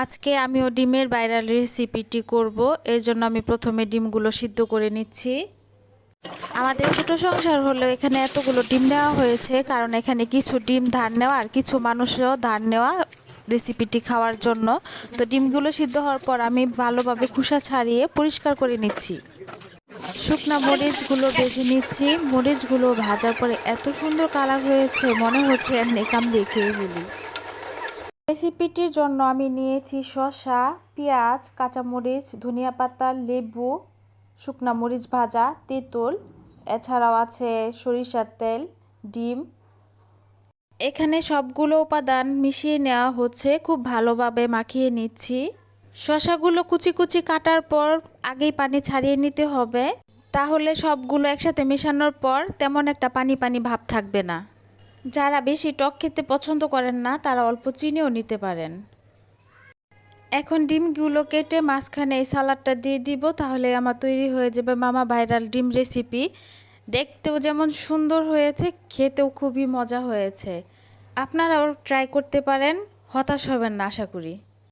আজকে আমিও ডিমের বাইরাল রেসিপিটি করব। এর জন্য আমি প্রথমে ডিমগুলো সিদ্ধ করে নিচ্ছি। আমাদের ছোট সংসার হলেও এখানে এতগুলো ডিম নেওয়া হয়েছে, কারণ এখানে কিছু ডিম ধার নেওয়া আর কিছু মানুষও ধার নেওয়া রেসিপিটি খাওয়ার জন্য। তো ডিমগুলো সিদ্ধ হওয়ার পর আমি ভালোভাবে খোসা ছাড়িয়ে পরিষ্কার করে নিচ্ছি। শুকনা মরিচগুলো ভেজে নিচ্ছি। মরিচগুলো ভাজার পরে এত সুন্দর কালার হয়েছে, মনে হচ্ছে আর নেকাম দিয়ে খেয়ে ফেলি। রেসিপিটির জন্য আমি নিয়েছি শসা, পেঁয়াজ, কাঁচামরিচ, ধনিয়া পাতা, লেবু, শুকনা মরিচ ভাজা, তেঁতুল, এছাড়াও আছে সরিষার তেল, ডিম। এখানে সবগুলো উপাদান মিশিয়ে নেওয়া হচ্ছে, খুব ভালোভাবে মাখিয়ে নিচ্ছি। শশাগুলো কুচি কুচি কাটার পর আগেই পানি ছাড়িয়ে নিতে হবে। তাহলে সবগুলো একসাথে মেশানোর পর তেমন একটা পানি পানি ভাব থাকবে না। যারা বেশি টক খেতে পছন্দ করেন না, তারা অল্প চিনিও নিতে পারেন। এখন ডিমগুলো কেটে মাঝখানে এই সালাডটা দিয়ে দিব, তাহলে আমার তৈরি হয়ে যাবে মামা ভাইরাল ডিম রেসিপি। দেখতেও যেমন সুন্দর হয়েছে, খেতেও খুবই মজা হয়েছে। আপনারাও ট্রাই করতে পারেন, হতাশ হবেন না, আশা করি।